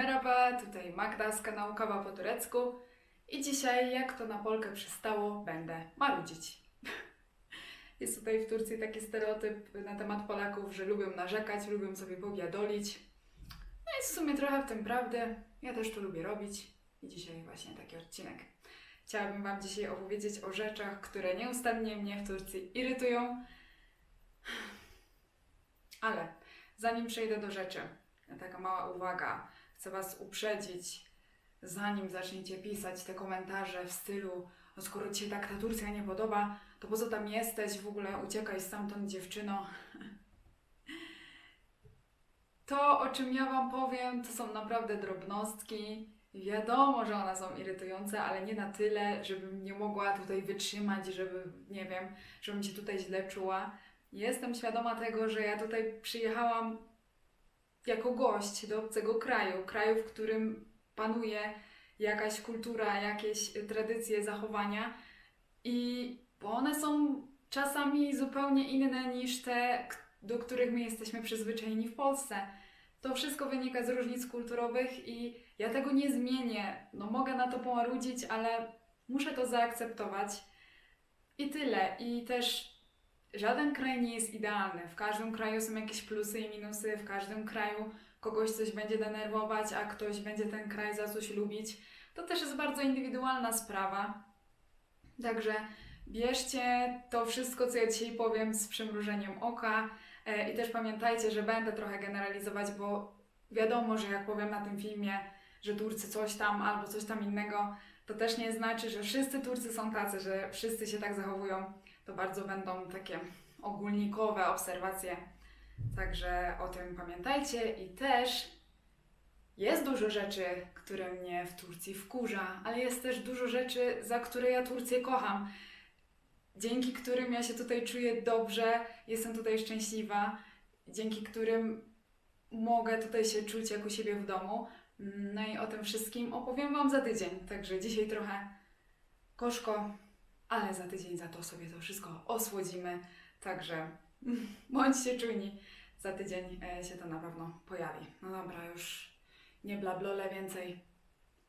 Merhaba, tutaj Magda z kanału Kawa po turecku i dzisiaj, jak to na Polkę przystało, będę marudzić. Jest tutaj w Turcji taki stereotyp na temat Polaków, że lubią narzekać, lubią sobie powiadolić. No jest w sumie trochę w tym prawdy. Ja też to lubię robić i dzisiaj właśnie taki odcinek. Chciałabym Wam dzisiaj opowiedzieć o rzeczach, które nieustannie mnie w Turcji irytują. Ale zanim przejdę do rzeczy, taka mała uwaga. Chcę Was uprzedzić, zanim zaczniecie pisać te komentarze w stylu no skoro Ci się tak ta Turcja nie podoba, to po co tam jesteś? W ogóle uciekaj stamtąd dziewczyno. To, o czym ja Wam powiem, to są naprawdę drobnostki. Wiadomo, że one są irytujące, ale nie na tyle, żebym nie mogła tutaj wytrzymać, żeby, nie wiem, żebym się tutaj źle czuła. Jestem świadoma tego, że ja tutaj przyjechałam jako gość do obcego kraju, kraju, w którym panuje jakaś kultura, jakieś tradycje, zachowania i bo one są czasami zupełnie inne niż te, do których my jesteśmy przyzwyczajeni w Polsce. To wszystko wynika z różnic kulturowych i ja tego nie zmienię. No mogę na to pomarudzić, ale muszę to zaakceptować. I tyle. I też żaden kraj nie jest idealny. W każdym kraju są jakieś plusy i minusy, w każdym kraju kogoś coś będzie denerwować, a ktoś będzie ten kraj za coś lubić. To też jest bardzo indywidualna sprawa. Także bierzcie to wszystko, co ja dzisiaj powiem, z przymrużeniem oka. E, I też pamiętajcie, że będę trochę generalizować, bo wiadomo, że jak powiem na tym filmie, że Turcy coś tam albo coś tam innego, to też nie znaczy, że wszyscy Turcy są tacy, że wszyscy się tak zachowują. To bardzo będą takie ogólnikowe obserwacje. Także o tym pamiętajcie i też jest dużo rzeczy, które mnie w Turcji wkurza, ale jest też dużo rzeczy, za które ja Turcję kocham. Dzięki którym ja się tutaj czuję dobrze, jestem tutaj szczęśliwa, dzięki którym mogę tutaj się czuć jak u siebie w domu. No i o tym wszystkim opowiem Wam za tydzień. Także dzisiaj trochę gorzko, ale za tydzień za to sobie to wszystko osłodzimy. Także bądźcie czujni. Za tydzień e, się to na pewno pojawi. No dobra, już nie blablole więcej.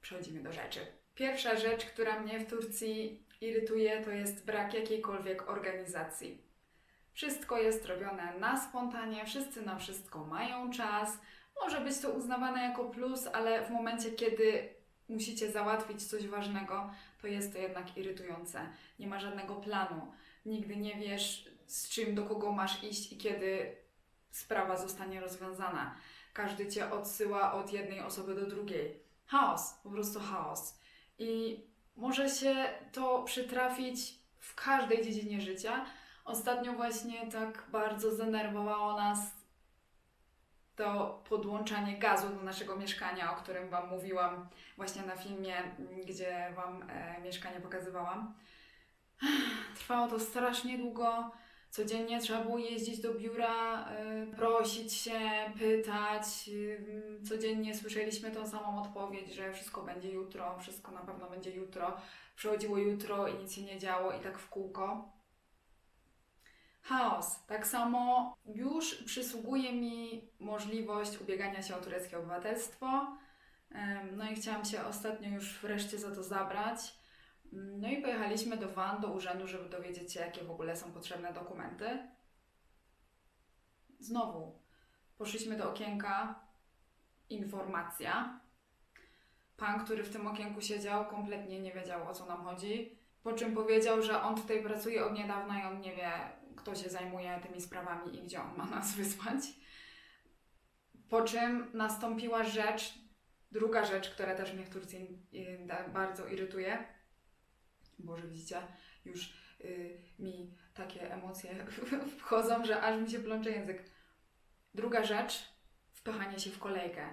Przechodzimy do rzeczy. Pierwsza rzecz, która mnie w Turcji irytuje, to jest brak jakiejkolwiek organizacji. Wszystko jest robione na spontanie, wszyscy na wszystko mają czas. Może być to uznawane jako plus, ale w momencie, kiedy musicie załatwić coś ważnego, to jest to jednak irytujące. Nie ma żadnego planu. Nigdy nie wiesz, z czym do kogo masz iść i kiedy sprawa zostanie rozwiązana. Każdy cię odsyła od jednej osoby do drugiej. Chaos, po prostu chaos. I może się to przytrafić w każdej dziedzinie życia. Ostatnio właśnie tak bardzo zdenerwowało nas to podłączanie gazu do naszego mieszkania, o którym Wam mówiłam właśnie na filmie, gdzie Wam e, mieszkanie pokazywałam. Trwało to strasznie długo. Codziennie trzeba było jeździć do biura, y, prosić się, pytać. y, Codziennie słyszeliśmy tą samą odpowiedź, że wszystko będzie jutro, wszystko na pewno będzie jutro. Przychodziło jutro i nic się nie działo i tak w kółko. Chaos. Tak samo już przysługuje mi możliwość ubiegania się o tureckie obywatelstwo. No i chciałam się ostatnio już wreszcie za to zabrać. No i pojechaliśmy do WAN, do urzędu, żeby dowiedzieć się, jakie w ogóle są potrzebne dokumenty. Znowu, poszliśmy do okienka, informacja. Pan, który w tym okienku siedział, kompletnie nie wiedział, o co nam chodzi. Po czym powiedział, że on tutaj pracuje od niedawna i on nie wie, kto się zajmuje tymi sprawami i gdzie on ma nas wysłać. Po czym nastąpiła rzecz, druga rzecz, która też mnie w Turcji y, bardzo irytuje. Boże, widzicie, już y, mi takie emocje wchodzą, że aż mi się plącze język. Druga rzecz, wpychanie się w kolejkę.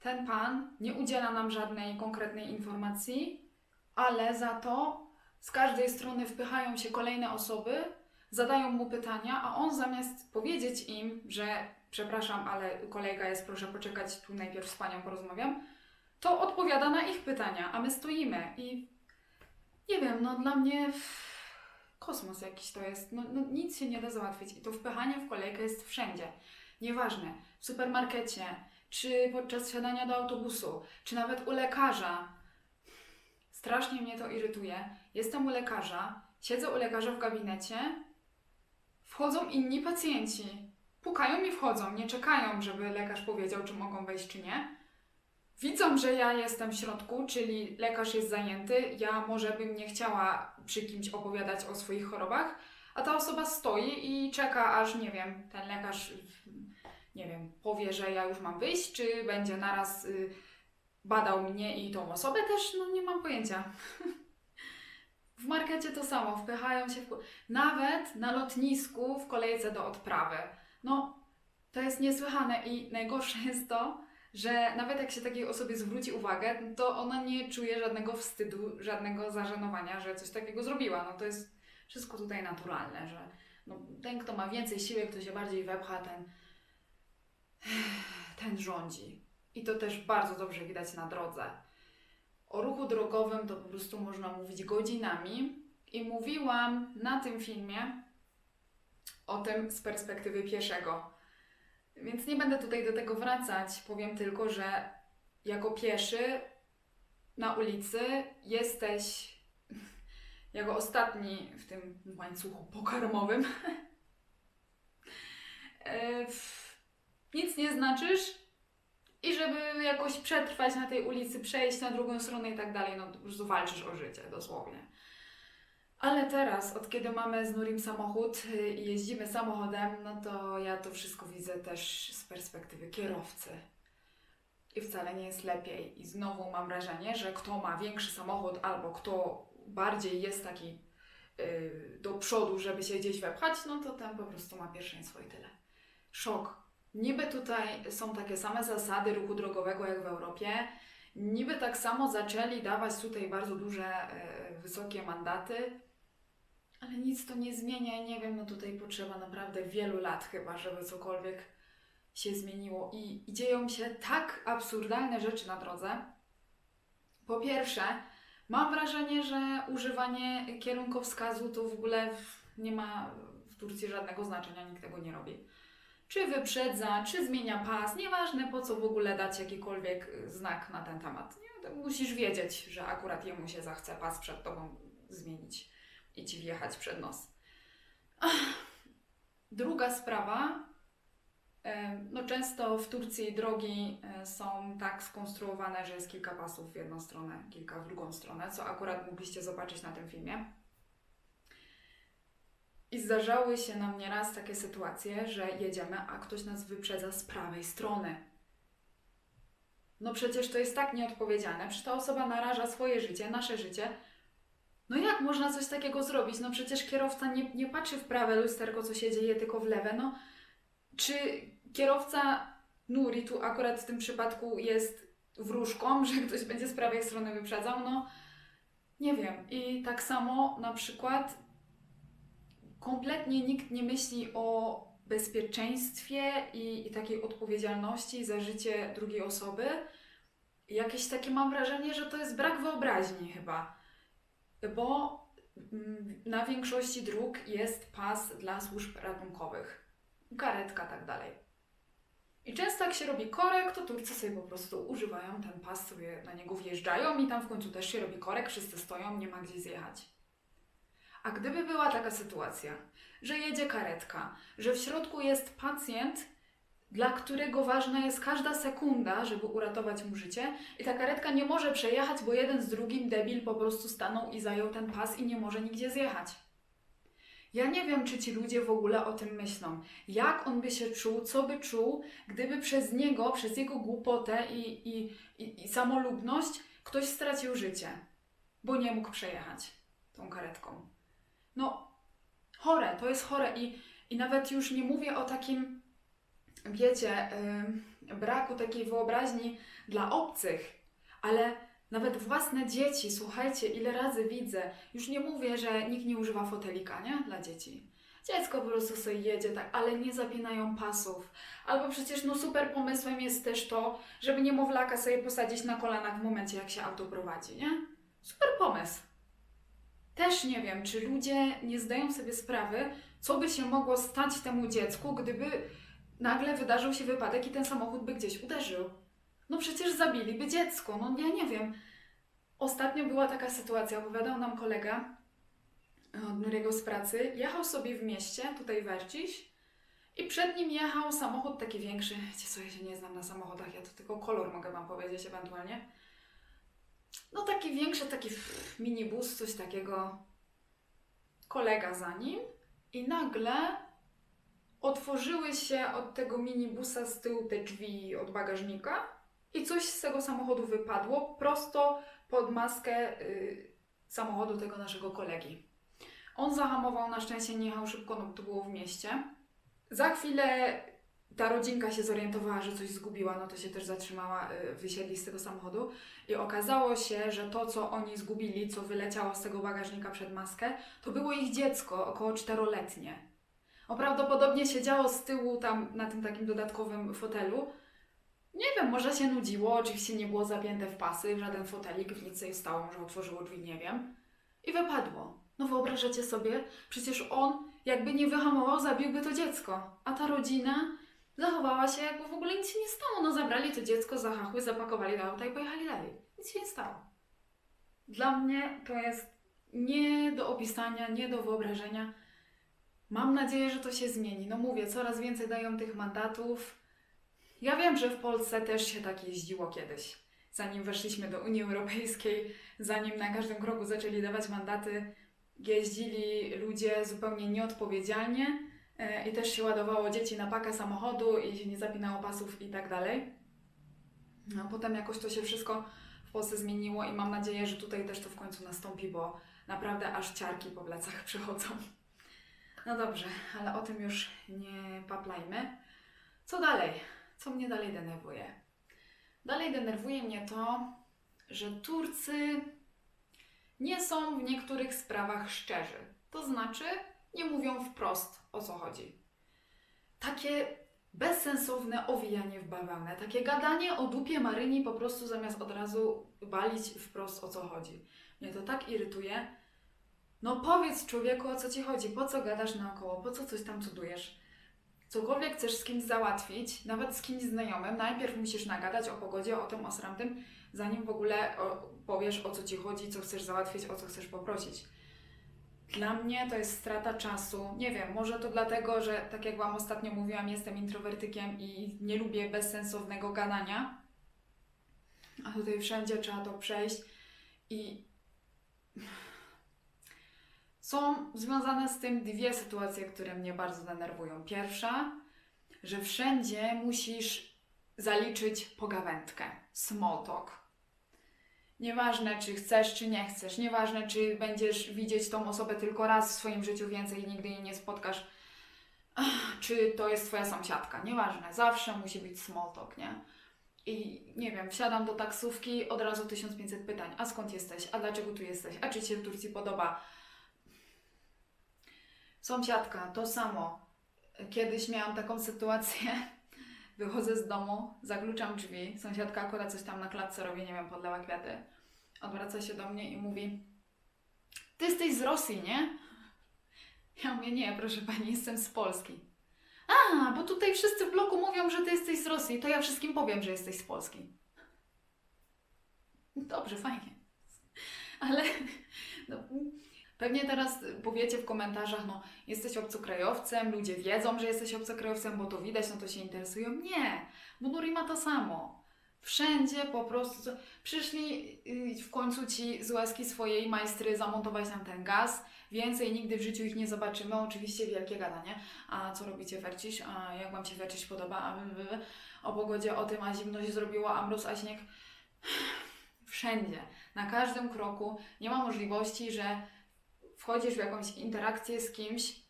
Ten pan nie udziela nam żadnej konkretnej informacji, ale za to z każdej strony wpychają się kolejne osoby, zadają mu pytania, a on zamiast powiedzieć im, że przepraszam, ale kolejka jest, proszę poczekać, tu najpierw z panią porozmawiam, to odpowiada na ich pytania, a my stoimy i nie wiem, no dla mnie kosmos jakiś to jest. No, no nic się nie da załatwić i to wpychanie w kolejkę jest wszędzie. Nieważne, w supermarkecie, czy podczas siadania do autobusu, czy nawet u lekarza. Strasznie mnie to irytuje. Jestem u lekarza, siedzę u lekarza w gabinecie, wchodzą inni pacjenci. Pukają i wchodzą, nie czekają, żeby lekarz powiedział, czy mogą wejść, czy nie. Widzą, że ja jestem w środku, czyli lekarz jest zajęty, ja może bym nie chciała przy kimś opowiadać o swoich chorobach, a ta osoba stoi i czeka, aż nie wiem, ten lekarz, nie wiem, powie, że ja już mam wyjść, czy będzie naraz y, badał mnie i tą osobę też, no nie mam pojęcia. W markecie to samo, wpychają się w... Nawet na lotnisku w kolejce do odprawy. No, to jest niesłychane i najgorsze jest to, że nawet jak się takiej osobie zwróci uwagę, to ona nie czuje żadnego wstydu, żadnego zażenowania, że coś takiego zrobiła. No to jest wszystko tutaj naturalne, że no, ten, kto ma więcej siły, kto się bardziej wepcha, ten, ten rządzi. I to też bardzo dobrze widać na drodze. O ruchu drogowym to po prostu można mówić godzinami i mówiłam na tym filmie o tym z perspektywy pieszego. Więc nie będę tutaj do tego wracać. Powiem tylko, że jako pieszy na ulicy jesteś jako ostatni w tym łańcuchu pokarmowym. E, Nic nie znaczysz i żeby jakoś przetrwać na tej ulicy, przejść na drugą stronę i tak dalej, no prostu walczysz o życie, dosłownie. Ale teraz, od kiedy mamy z Nurim samochód i jeździmy samochodem, no to ja to wszystko widzę też z perspektywy kierowcy. I wcale nie jest lepiej. I znowu mam wrażenie, że kto ma większy samochód albo kto bardziej jest taki y, do przodu, żeby się gdzieś wepchać, no to ten po prostu ma pierwszeństwo i tyle. Szok. Niby tutaj są takie same zasady ruchu drogowego jak w Europie. Niby tak samo zaczęli dawać tutaj bardzo duże, y, wysokie mandaty, ale nic to nie zmienia. Nie wiem, no tutaj potrzeba naprawdę wielu lat chyba, żeby cokolwiek się zmieniło. I, I dzieją się tak absurdalne rzeczy na drodze. Po pierwsze, mam wrażenie, że używanie kierunkowskazu to w ogóle nie ma w Turcji żadnego znaczenia, nikt tego nie robi. Czy wyprzedza, czy zmienia pas, nieważne po co w ogóle dać jakikolwiek y, znak na ten temat. Nie, musisz wiedzieć, że akurat jemu się zachce pas przed tobą zmienić i ci wjechać przed nos. Druga sprawa. em, No często w Turcji drogi e, są tak skonstruowane, że jest kilka pasów w jedną stronę, kilka w drugą stronę, co akurat mogliście zobaczyć na tym filmie. I zdarzały się nam nieraz takie sytuacje, że jedziemy, a ktoś nas wyprzedza z prawej strony. No przecież to jest tak nieodpowiedzialne, przecież ta osoba naraża swoje życie, nasze życie. No jak można coś takiego zrobić? No przecież kierowca nie, nie patrzy w prawe lusterko, co się dzieje, tylko w lewe. No czy kierowca Nuri tu akurat w tym przypadku jest wróżką, że ktoś będzie z prawej strony wyprzedzał? No nie wiem. I tak samo na przykład kompletnie nikt nie myśli o bezpieczeństwie i, i takiej odpowiedzialności za życie drugiej osoby. Jakieś takie mam wrażenie, że to jest brak wyobraźni chyba, bo mm, na większości dróg jest pas dla służb ratunkowych, karetka tak dalej. I często jak się robi korek, to Turcy sobie po prostu używają ten pas, sobie na niego wjeżdżają i tam w końcu też się robi korek, wszyscy stoją, nie ma gdzie zjechać. A gdyby była taka sytuacja, że jedzie karetka, że w środku jest pacjent, dla którego ważna jest każda sekunda, żeby uratować mu życie, i ta karetka nie może przejechać, bo jeden z drugim debil po prostu stanął i zajął ten pas i nie może nigdzie zjechać. Ja nie wiem, czy ci ludzie w ogóle o tym myślą. Jak on by się czuł, co by czuł, gdyby przez niego, przez jego głupotę i, i, i, i samolubność ktoś stracił życie, bo nie mógł przejechać tą karetką. No, chore, to jest chore i, i nawet już nie mówię o takim, wiecie, ym, braku takiej wyobraźni dla obcych, ale nawet własne dzieci, słuchajcie, ile razy widzę, już nie mówię, że nikt nie używa fotelika, nie? Dla dzieci. Dziecko po prostu sobie jedzie tak, ale nie zapinają pasów. Albo przecież no super pomysłem jest też to, żeby niemowlaka sobie posadzić na kolanach w momencie, jak się auto prowadzi, nie? Super pomysł. Też nie wiem, czy ludzie nie zdają sobie sprawy, co by się mogło stać temu dziecku, gdyby nagle wydarzył się wypadek i ten samochód by gdzieś uderzył. No przecież zabiliby dziecko, no ja nie wiem. Ostatnio była taka sytuacja, opowiadał nam kolega od Nuriego z pracy. Jechał sobie w mieście, tutaj Werciś, i przed nim jechał samochód taki większy. Wiecie co, ja się nie znam na samochodach, ja to tylko kolor mogę Wam powiedzieć ewentualnie. No taki większy, taki minibus, coś takiego. Kolega za nim i nagle otworzyły się od tego minibusa z tyłu te drzwi od bagażnika i coś z tego samochodu wypadło prosto pod maskę y, samochodu tego naszego kolegi. On zahamował, na szczęście nie jechał szybko, no bo to było w mieście. Za chwilę ta rodzinka się zorientowała, że coś zgubiła, no to się też zatrzymała, y, wysiedli z tego samochodu i okazało się, że to, co oni zgubili, co wyleciało z tego bagażnika przed maskę, to było ich dziecko, około czteroletnie. O, prawdopodobnie siedziało z tyłu tam na tym takim dodatkowym fotelu. Nie wiem, może się nudziło, oczywiście nie było zapięte w pasy, w żaden fotelik, nic się stało, może otworzyło drzwi, nie wiem. I wypadło. No wyobrażacie sobie, przecież on jakby nie wyhamował, zabiłby to dziecko. A ta rodzina zachowała się, jakby w ogóle nic się nie stało. No zabrali to dziecko, zahachły, zapakowali do auta i pojechali dalej. Nic się nie stało. Dla mnie to jest nie do opisania, nie do wyobrażenia. Mam nadzieję, że to się zmieni. No mówię, coraz więcej dają tych mandatów. Ja wiem, że w Polsce też się tak jeździło kiedyś. Zanim weszliśmy do Unii Europejskiej, zanim na każdym kroku zaczęli dawać mandaty, jeździli ludzie zupełnie nieodpowiedzialnie i też się ładowało dzieci na pakę samochodu i się nie zapinało pasów i tak dalej. No, potem jakoś to się wszystko w Polsce zmieniło i mam nadzieję, że tutaj też to w końcu nastąpi, bo naprawdę aż ciarki po plecach przychodzą. No dobrze, ale o tym już nie paplajmy. Co dalej? Co mnie dalej denerwuje? Dalej denerwuje mnie to, że Turcy nie są w niektórych sprawach szczerzy. To znaczy, nie mówią wprost o co chodzi. Takie bezsensowne owijanie w bawełnę, takie gadanie o dupie Maryni po prostu zamiast od razu walić wprost o co chodzi. Mnie to tak irytuje. No powiedz człowieku o co ci chodzi, po co gadasz naokoło, po co coś tam cudujesz. Cokolwiek chcesz z kimś załatwić, nawet z kimś znajomym, najpierw musisz nagadać o pogodzie, o tym, o sramtym, zanim w ogóle powiesz o co ci chodzi, co chcesz załatwić, o co chcesz poprosić. Dla mnie to jest strata czasu. Nie wiem, może to dlatego, że tak jak Wam ostatnio mówiłam, jestem introwertykiem i nie lubię bezsensownego gadania. A tutaj wszędzie trzeba to przejść i są związane z tym dwie sytuacje, które mnie bardzo denerwują. Pierwsza, że wszędzie musisz zaliczyć pogawędkę, small talk. Nieważne, czy chcesz, czy nie chcesz, nieważne, czy będziesz widzieć tą osobę tylko raz w swoim życiu więcej i nigdy jej nie spotkasz, czy to jest twoja sąsiadka, nieważne, zawsze musi być small talk, nie? I nie wiem, wsiadam do taksówki, od razu 1500 pytań. A skąd jesteś? A dlaczego tu jesteś? A czy Ci się w Turcji podoba? Sąsiadka, to samo. Kiedyś miałam taką sytuację. Wychodzę z domu, zagluczam drzwi. Sąsiadka akurat coś tam na klatce robi, nie wiem, podlewa kwiaty. Odwraca się do mnie i mówi: Ty jesteś z Rosji, nie? Ja mówię: Nie, proszę pani, jestem z Polski. A, bo tutaj wszyscy w bloku mówią, że ty jesteś z Rosji, to ja wszystkim powiem, że jesteś z Polski. Dobrze, fajnie. Ale no, pewnie teraz powiecie w komentarzach, no jesteś obcokrajowcem, ludzie wiedzą, że jesteś obcokrajowcem, bo to widać, no to się interesują. Nie, bo Nuri ma to samo. Wszędzie po prostu przyszli y, w końcu ci z łaski swojej majstry zamontować nam ten gaz. Więcej nigdy w życiu ich nie zobaczymy. Oczywiście wielkie gadanie. A co robicie Werciś? A jak Wam się Werciś podoba? A wy, wy, wy. O pogodzie, o tym, a zimno się zrobiło, a mróz, a śnieg. Wszędzie, na każdym kroku nie ma możliwości, że wchodzisz w jakąś interakcję z kimś,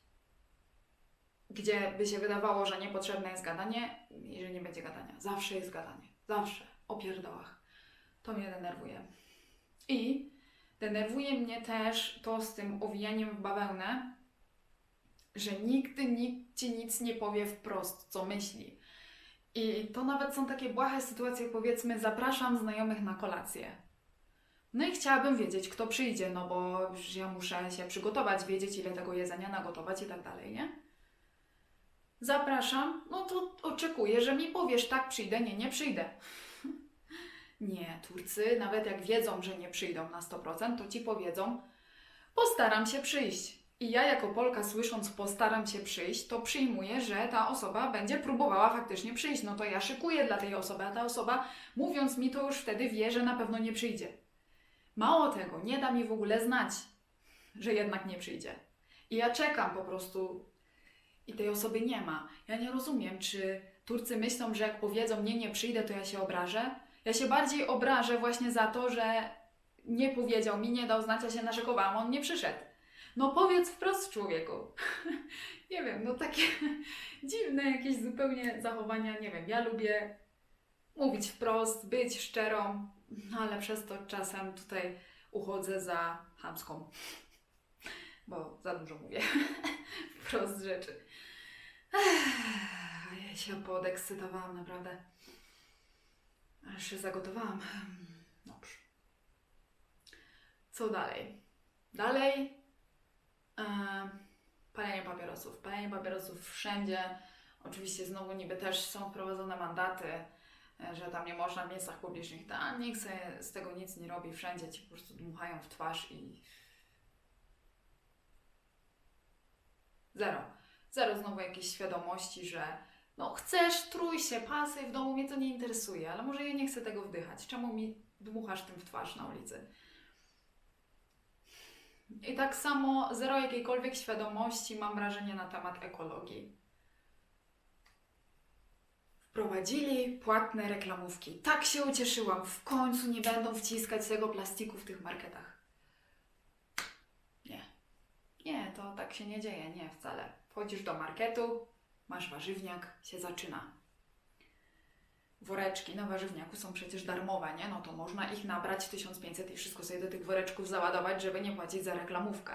gdzie by się wydawało, że niepotrzebne jest gadanie i że nie będzie gadania. Zawsze jest gadanie. Zawsze. O pierdołach. To mnie denerwuje. I denerwuje mnie też to z tym owijaniem w bawełnę, że nigdy nikt ci nic nie powie wprost, co myśli. I to nawet są takie błahe sytuacje, powiedzmy, zapraszam znajomych na kolację. No i chciałabym wiedzieć, kto przyjdzie, no bo ja muszę się przygotować, wiedzieć, ile tego jedzenia nagotować i tak dalej, nie? Zapraszam, no to oczekuję, że mi powiesz tak przyjdę, nie, nie przyjdę. Nie, Turcy, nawet jak wiedzą, że nie przyjdą na 100%, to ci powiedzą, postaram się przyjść. I ja jako Polka słysząc postaram się przyjść, to przyjmuję, że ta osoba będzie próbowała faktycznie przyjść. No to ja szykuję dla tej osoby, a ta osoba mówiąc mi to już wtedy wie, że na pewno nie przyjdzie. Mało tego, nie da mi w ogóle znać, że jednak nie przyjdzie. I ja czekam po prostu i tej osoby nie ma. Ja nie rozumiem, czy Turcy myślą, że jak powiedzą nie, nie przyjdę, to ja się obrażę. Ja się bardziej obrażę właśnie za to, że nie powiedział mi, nie dał znać, ja się naszykowałam, on nie przyszedł. No powiedz wprost człowieku. nie wiem, no takie dziwne jakieś zupełnie zachowania, nie wiem, ja lubię mówić wprost, być szczerą, no ale przez to czasem tutaj uchodzę za chamską. Bo za dużo mówię. wprost rzeczy. Ja się podekscytowałam, naprawdę. Aż się zagotowałam. Dobrze. Co dalej? Dalej e, palenie papierosów. Palenie papierosów wszędzie. Oczywiście znowu niby też są wprowadzone mandaty, że tam nie można w miejscach publicznych. Tam nikt sobie z tego nic nie robi. Wszędzie ci po prostu dmuchają w twarz i... Zero. Zero znowu jakiejś świadomości, że no chcesz, trój się, pasy w domu, mnie to nie interesuje, ale może ja nie chcę tego wdychać. Czemu mi dmuchasz tym w twarz na ulicy? I tak samo zero jakiejkolwiek świadomości mam wrażenie na temat ekologii. Wprowadzili płatne reklamówki. Tak się ucieszyłam. W końcu nie będą wciskać tego plastiku w tych marketach. Nie. Nie, to tak się nie dzieje. Nie, wcale. Wchodzisz do marketu, masz warzywniak, się zaczyna. Woreczki na warzywniaku są przecież darmowe, nie? No to można ich nabrać 1500 i wszystko sobie do tych woreczków załadować, żeby nie płacić za reklamówkę.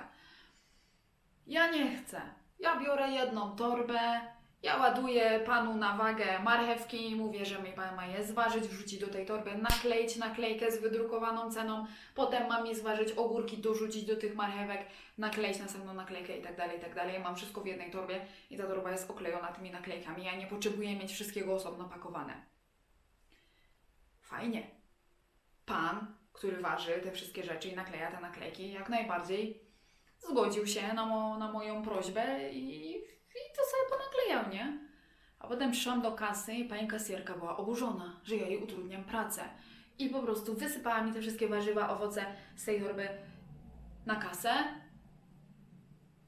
Ja nie chcę. Ja biorę jedną torbę, ja ładuję panu na wagę marchewki, mówię, że mi pan ma je zważyć, wrzucić do tej torby, nakleić naklejkę z wydrukowaną ceną, potem mam je zważyć, ogórki dorzucić do tych marchewek, nakleić następną naklejkę i tak dalej, i tak dalej. Mam wszystko w jednej torbie i ta torba jest oklejona tymi naklejkami. Ja nie potrzebuję mieć wszystkiego osobno pakowane. Fajnie. Pan, który waży te wszystkie rzeczy i nakleja te naklejki, jak najbardziej zgodził się na, mo, na moją prośbę i, i to sobie ponaklejał, nie? A potem przyszłam do kasy i pani kasjerka była oburzona, że ja jej utrudniam pracę. I po prostu wysypała mi te wszystkie warzywa, owoce z tej torby na kasę,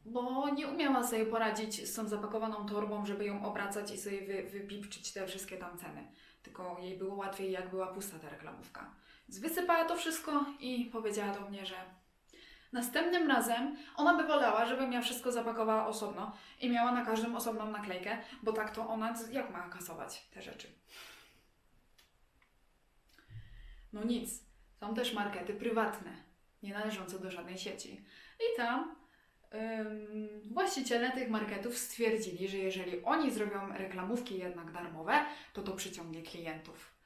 bo nie umiała sobie poradzić z tą zapakowaną torbą, żeby ją obracać i sobie wy, wypipczyć te wszystkie tam ceny. Tylko jej było łatwiej, jak była pusta ta reklamówka. Więc wysypała to wszystko i powiedziała do mnie, że następnym razem ona by wolała, żebym ja wszystko zapakowała osobno i miała na każdym osobną naklejkę, bo tak to ona jak ma kasować te rzeczy? No nic. Są też markety prywatne, nie należące do żadnej sieci. I tam ym, właściciele tych marketów stwierdzili, że jeżeli oni zrobią reklamówki jednak darmowe, to to przyciągnie klientów.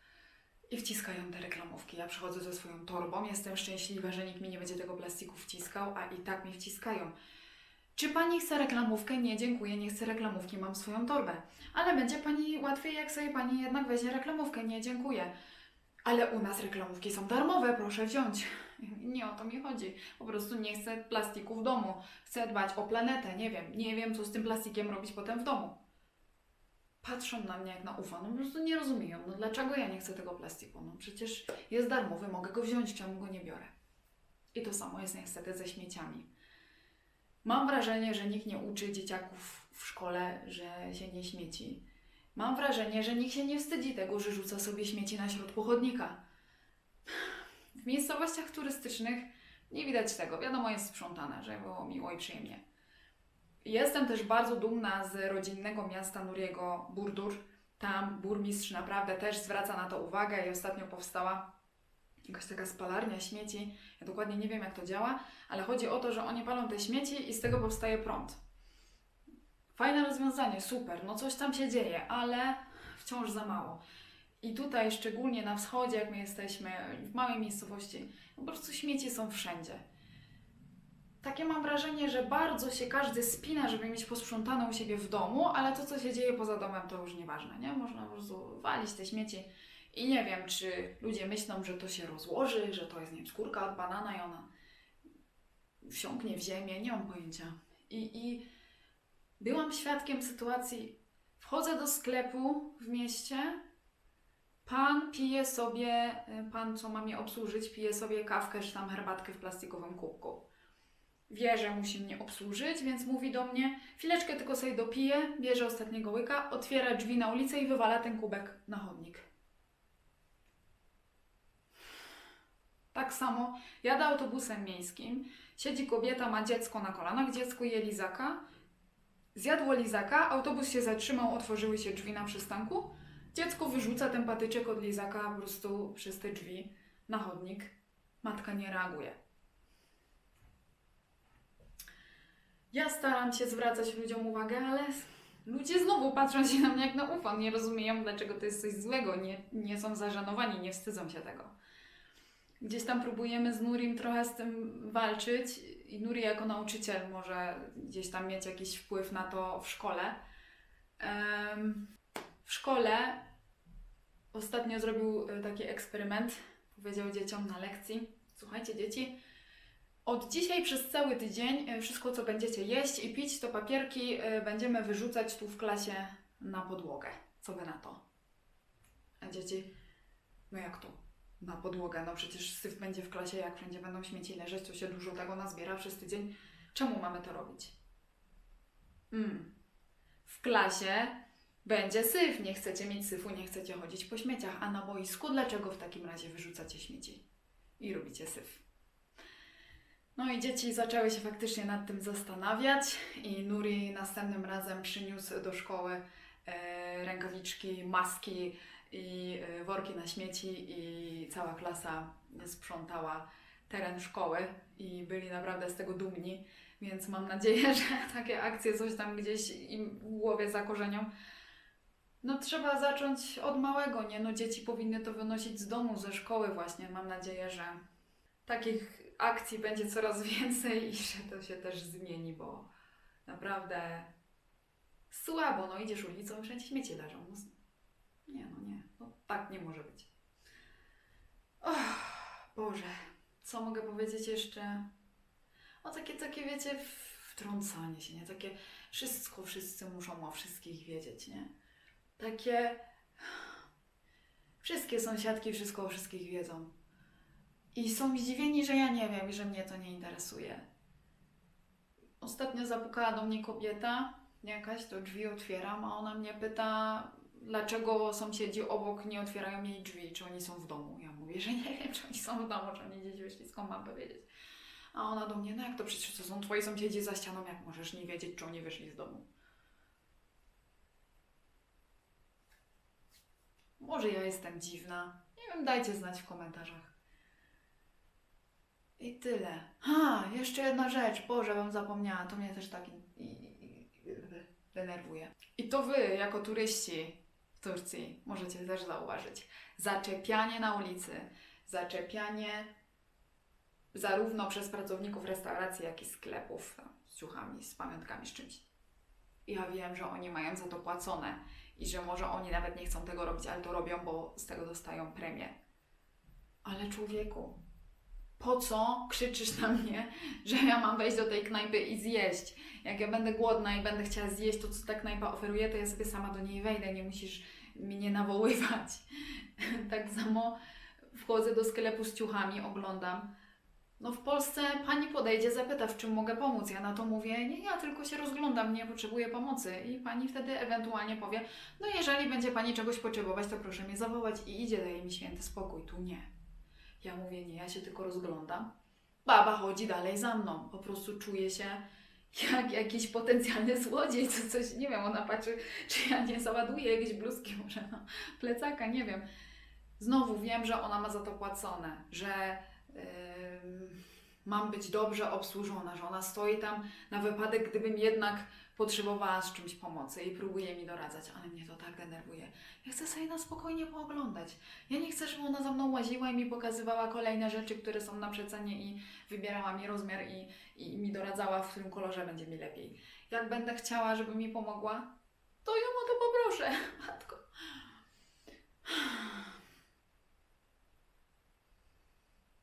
I wciskają te reklamówki. Ja przychodzę ze swoją torbą, jestem szczęśliwa, że nikt mi nie będzie tego plastiku wciskał, a i tak mi wciskają. Czy pani chce reklamówkę? Nie, dziękuję, nie chcę reklamówki, mam swoją torbę. Ale będzie pani łatwiej, jak sobie pani jednak weźmie reklamówkę. Nie, dziękuję. Ale u nas reklamówki są darmowe, proszę wziąć. Nie o to mi chodzi. Po prostu nie chcę plastiku w domu. Chcę dbać o planetę, nie wiem. Nie wiem, co z tym plastikiem robić potem w domu. Patrzą na mnie jak na ufa, no po prostu nie rozumieją. No dlaczego ja nie chcę tego plastiku? No przecież jest darmowy, mogę go wziąć, czemu go nie biorę? I to samo jest niestety ze śmieciami. Mam wrażenie, że nikt nie uczy dzieciaków w szkole, że się nie śmieci. Mam wrażenie, że nikt się nie wstydzi tego, że rzuca sobie śmieci na środku chodnika. W miejscowościach turystycznych nie widać tego. Wiadomo, jest sprzątane, żeby było miło i przyjemnie. Jestem też bardzo dumna z rodzinnego miasta Nuriego Burdur. Tam burmistrz naprawdę też zwraca na to uwagę i ostatnio powstała jakaś taka spalarnia śmieci. Ja dokładnie nie wiem, jak to działa, ale chodzi o to, że oni palą te śmieci i z tego powstaje prąd. Fajne rozwiązanie, super, no coś tam się dzieje, ale wciąż za mało. I tutaj, szczególnie na wschodzie, jak my jesteśmy, w małej miejscowości, po prostu śmieci są wszędzie. Takie mam wrażenie, że bardzo się każdy spina, żeby mieć posprzątane u siebie w domu, ale to, co się dzieje poza domem, to już nieważne, nie? Można po prostu walić te śmieci i nie wiem, czy ludzie myślą, że to się rozłoży, że to jest, nie wiem, skórka od banana i ona wsiąknie w ziemię, nie mam pojęcia. I, i byłam świadkiem sytuacji, wchodzę do sklepu w mieście, pan pije sobie, y, pan co ma mnie obsłużyć, pije sobie kawkę czy tam herbatkę w plastikowym kubku. Wie, że musi mnie obsłużyć, więc mówi do mnie, chwileczkę tylko sobie dopiję, bierze ostatniego łyka, otwiera drzwi na ulicę i wywala ten kubek na chodnik. Tak samo jadę autobusem miejskim, siedzi kobieta, ma dziecko na kolanach, dziecko je lizaka, zjadło lizaka, autobus się zatrzymał, otworzyły się drzwi na przystanku, dziecko wyrzuca ten patyczek od lizaka po prostu przez te drzwi na chodnik. Matka nie reaguje. Ja staram się zwracać ludziom uwagę, ale ludzie znowu patrzą się na mnie jak na ufo, nie rozumieją, dlaczego to jest coś złego, nie, nie są zażenowani, nie wstydzą się tego. Gdzieś tam próbujemy z Nurim trochę z tym walczyć i Nuri jako nauczyciel może gdzieś tam mieć jakiś wpływ na to w szkole. W szkole ostatnio zrobił e, taki eksperyment, powiedział dzieciom na lekcji, słuchajcie dzieci, od dzisiaj przez cały tydzień e, wszystko, co będziecie jeść i pić, to papierki e, będziemy wyrzucać tu w klasie na podłogę. Co wy na to? A dzieci, no jak to? Na podłogę? No przecież syf będzie w klasie, jak wszędzie będą śmieci leżeć, to się dużo tego nazbiera przez tydzień. Czemu mamy to robić? Mm. W klasie będzie syf. Nie chcecie mieć syfu, nie chcecie chodzić po śmieciach. A na boisku dlaczego w takim razie wyrzucacie śmieci i robicie syf? No i dzieci zaczęły się faktycznie nad tym zastanawiać i Nuri następnym razem przyniósł do szkoły e, rękawiczki, maski i e, worki na śmieci i cała klasa sprzątała teren szkoły i byli naprawdę z tego dumni, więc mam nadzieję, że takie akcje coś tam gdzieś im w głowie zakorzenią. No trzeba zacząć od małego, nie? No dzieci powinny to wynosić z domu, ze szkoły właśnie. Mam nadzieję, że takich akcji będzie coraz więcej i że to się też zmieni, bo naprawdę słabo, no idziesz ulicą wszędzie śmieci leżą. No, nie, no nie, no tak nie może być. Och, Boże, co mogę powiedzieć jeszcze? O takie, takie wiecie, wtrącanie się, nie? Takie wszystko, wszyscy muszą o wszystkich wiedzieć, nie? Takie... Wszystkie sąsiadki wszystko o wszystkich wiedzą. I są zdziwieni, że ja nie wiem i że mnie to nie interesuje. Ostatnio zapukała do mnie kobieta, jakaś, to drzwi otwieram, a ona mnie pyta, dlaczego sąsiedzi obok nie otwierają jej drzwi, czy oni są w domu. Ja mówię, że nie wiem, czy oni są w domu, czy oni gdzieś wyszli, skąd mam powiedzieć. A ona do mnie, no jak to przecież to są twoi sąsiedzi za ścianą, jak możesz nie wiedzieć, czy oni wyszli z domu. Może ja jestem dziwna. Nie wiem, dajcie znać w komentarzach. I tyle. Ha, jeszcze jedna rzecz. Boże, bym zapomniała. To mnie też tak i, i, i, denerwuje. I to wy, jako turyści w Turcji, możecie też zauważyć. Zaczepianie na ulicy. Zaczepianie zarówno przez pracowników restauracji, jak i sklepów z ciuchami, z pamiątkami, z czymś. Ja wiem, że oni mają za to płacone i że może oni nawet nie chcą tego robić, ale to robią, bo z tego dostają premię. Ale człowieku, po co krzyczysz na mnie, że ja mam wejść do tej knajpy i zjeść? Jak ja będę głodna i będę chciała zjeść to, co ta knajpa oferuje, to ja sobie sama do niej wejdę, nie musisz mnie nawoływać. tak samo wchodzę do sklepu z ciuchami, oglądam. No w Polsce pani podejdzie, zapyta, w czym mogę pomóc. Ja na to mówię, nie, ja tylko się rozglądam, nie potrzebuję pomocy. I pani wtedy ewentualnie powie, no jeżeli będzie pani czegoś potrzebować, to proszę mnie zawołać i idzie, daje mi święty spokój. Tu nie. Ja mówię, nie, ja się tylko rozglądam. Baba chodzi dalej za mną. Po prostu czuję się jak jakiś potencjalny złodziej, co coś, nie wiem, ona patrzy, czy ja nie załaduję jakieś bluzki, może no, plecaka, nie wiem. Znowu wiem, że ona ma za to płacone, że ym, mam być dobrze obsłużona, że ona stoi tam na wypadek, gdybym jednak potrzebowała z czymś pomocy i próbuje mi doradzać, ale mnie to tak denerwuje. Ja chcę sobie na spokojnie pooglądać. Ja nie chcę, żeby ona za mną łaziła i mi pokazywała kolejne rzeczy, które są na przecenie i wybierała mi rozmiar i, i mi doradzała, w którym kolorze będzie mi lepiej. Jak będę chciała, żeby mi pomogła, to ją o to poproszę. Matko.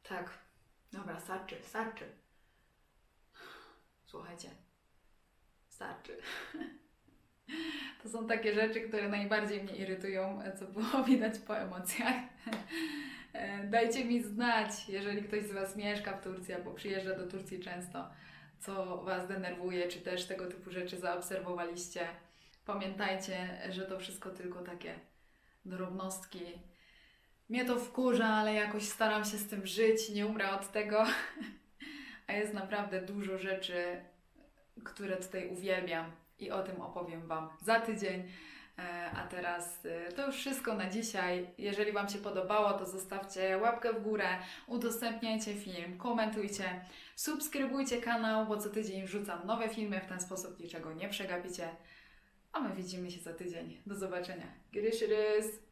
Tak. Dobra, starczy, starczy. Słuchajcie. Starczy. To są takie rzeczy, które najbardziej mnie irytują, co było widać po emocjach. E, Dajcie mi znać, jeżeli ktoś z Was mieszka w Turcji albo przyjeżdża do Turcji często, co Was denerwuje, czy też tego typu rzeczy zaobserwowaliście. Pamiętajcie, że to wszystko tylko takie drobnostki. Mnie to wkurza, ale jakoś staram się z tym żyć, nie umrę od tego. A jest naprawdę dużo rzeczy, które tutaj uwielbiam i o tym opowiem Wam za tydzień. E, A teraz e, to już wszystko na dzisiaj. Jeżeli Wam się podobało, to zostawcie łapkę w górę, udostępniajcie film, komentujcie, subskrybujcie kanał, bo co tydzień wrzucam nowe filmy, w ten sposób niczego nie przegapicie. A my widzimy się za tydzień. Do zobaczenia. Görüşürüz.